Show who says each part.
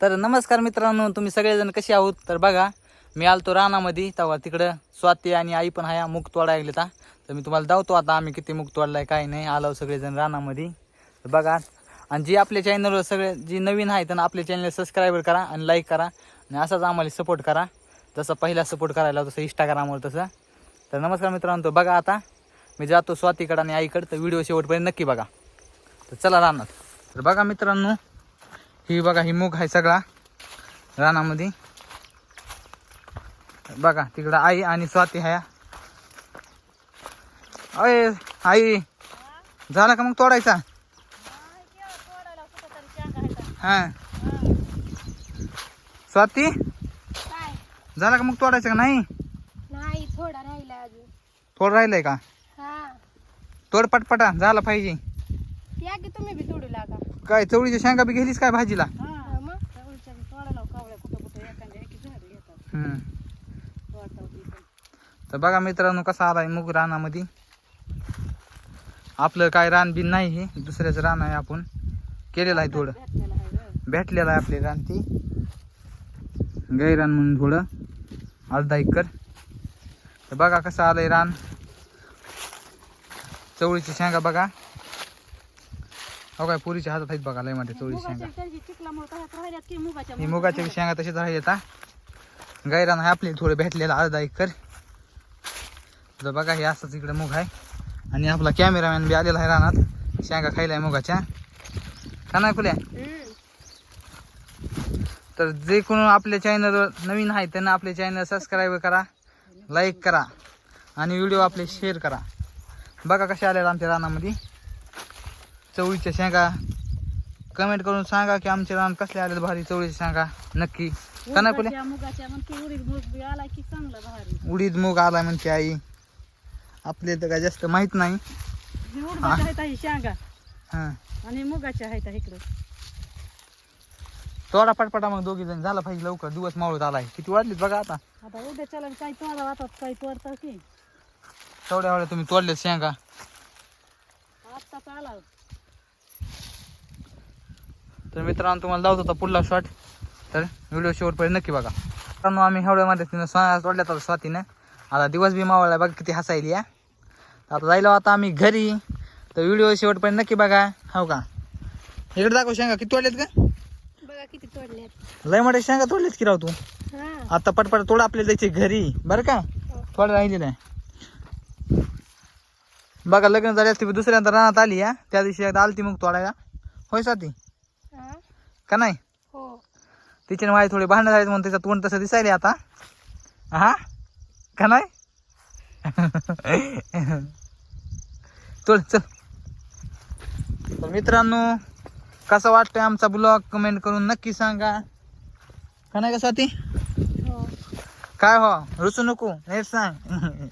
Speaker 1: तर नमस्कार मित्रांनो तुम्ही सगळेजण कसे आहोत? तर बघा मी आलतो रानामध्ये तेव्हा तिकडं स्वाती आणि आई पण हाया मुग तोडायला गेलेता तर मी तुम्हाला दावतो आता आम्ही किती मुग तोडलाय काय नाही आलो सगळेजण रानामध्ये. तर बघा आणि जी आपल्या चॅनलवर सगळे जी नवीन आहे त्यांना आपल्या चॅनल सबस्क्राईबर करा आणि लाईक करा आणि असाच आम्हाला सपोर्ट करा. जसं पहिला सपोर्ट करायला तसं इंस्टाग्रामवर तसं. तर नमस्कार मित्रांनो तो बघा आता मी जातो स्वातीकडं आणि आईकडं तर व्हिडिओ शेवटपर्यंत नक्की बघा. तर चला रानात. तर बघा मित्रांनो ही बघा ही मूग आहे सगळा रानामध्ये. बघा तिकडं आई आणि स्वाती आहे अय आई. झाला का मग तोडायचा? हा. स्वाती? झाला का मग तोडायचं का नाही?
Speaker 2: नाही थोडा राहिला अजून.
Speaker 1: थोडं राहिलंय का?
Speaker 2: हा.
Speaker 1: तोड पटपटा झाला पाहिजे.
Speaker 2: या की तुम्ही बी तोडू लागा.
Speaker 1: काय चवळीच्या शेंगा बी गेलीस काय भाजीला?
Speaker 2: हा, मग चवळीच्या बी तोडायला कावळ्या कुठं कुठं एखाद्या एकी झाड घेतात.
Speaker 1: हम्म.
Speaker 2: तोडतात बी पण.
Speaker 1: तर बघा मित्रांनो कसा आलाय मूग रानामध्ये. आपलं काय रान बिन नाही हे दुसऱ्याचं रान आहे आपण. केलेलं आहे थोडं.
Speaker 2: भेटलेला आहे गं.
Speaker 1: भेटलेलं आहे आपले रान ती. गैरान म्हणून थोडं. अर्धा एकर. तर बघा कसं आलंय रान. चवळीची शेंगा बघा. हो काय पुरीच्या हातात आहेत बघा लयमध्ये चवळीची शेंगा. ही मुगाच्या शेंगा तशीच राहिल्या आता गैरान आहे आपली थोडं भेटलेलं अर्धा एकर. तर बघा हे असंच इकडे मुग आहे. आणि आपला कॅमेरामॅन बी आलेला आहे रानात. शेंगा खायलाय मुगाच्या. का नाही
Speaker 2: हम्म.
Speaker 1: तर जे कोण आपल्या चॅनलवर नवीन आहे त्यांना आपले चॅनल सबस्क्राईब करा लाईक करा. आणि व्हिडिओ आपले शेअर करा. बघा कशा आल्या आमच्या रानामध्ये. चवळीच्या शेंगा. कमेंट करून सांगा की आमच्या रान कसले आले भारी चवळीच्या शेंगा. नक्की. का नाही
Speaker 2: मुगाच्या ती उडीद मूग बी आला की चांगलं भारी.
Speaker 1: उडीद मूग आला म्हणते आई. आपले तर काय जास्त माहीत नाही.
Speaker 2: ही. उडदाच्या आहेत शेंगा.
Speaker 1: हां.
Speaker 2: आणि मुगाच्या आहेत इकडं.
Speaker 1: थोडा पटपटा मग दोघी जण. झाला पाहिजे लवकर. दिवस मावळत आलाय. किती वाजलीत बघा आता.
Speaker 2: आता उद्या चला काही तोडा वाटत काही तोडतात की.
Speaker 1: तेवढ्या वेळा तुम्ही तोडले शेंगा.
Speaker 2: आत्ताच आला.
Speaker 1: तर मित्रांनो तुम्हाला लावतो होता पुढला शॉट तर व्हिडिओ शेवटपर्यंत नक्की बघा. मित्रांनो आम्ही एवढ्यामध्ये तिनं स्वा तोडल्या होता स्वातीनं. आता दिवस बी मावळला बघा किती हसायली या आता जायला आता आम्ही घरी. तर व्हिडिओ शेवटपर्यंत नक्की बघा. हो का? इकडे दाखव शेंगा. किती तोडल्यात का
Speaker 2: बघा किती तोडल्यात
Speaker 1: लय मोठ्या शेंगा तोडल्यात की राव तू?
Speaker 2: हा.
Speaker 1: आता पटपट तोड आपल्याला जायचे घरी. बरं का? थोडं राहिलेलं आहे. बघा लग्न झाल्यास ती दुसऱ्यांदा रानात आली या त्या दिवशी एकदा आलती मग तोडायला. होय
Speaker 2: हा?
Speaker 1: का नाही?
Speaker 2: हो.
Speaker 1: तिचे आणि माझे थोडे भांडण झाले म्हणून त्याचं तोंड तसं दिसायले आता. हा? का नाही? चल चल. तर मित्रांनो कसा वाटतंय आमचा ब्लॉग? कमेंट करून नक्की सांगा. का नाही का स्वाती?
Speaker 2: हो.
Speaker 1: काय हो? रुसू नको. नीट सांग.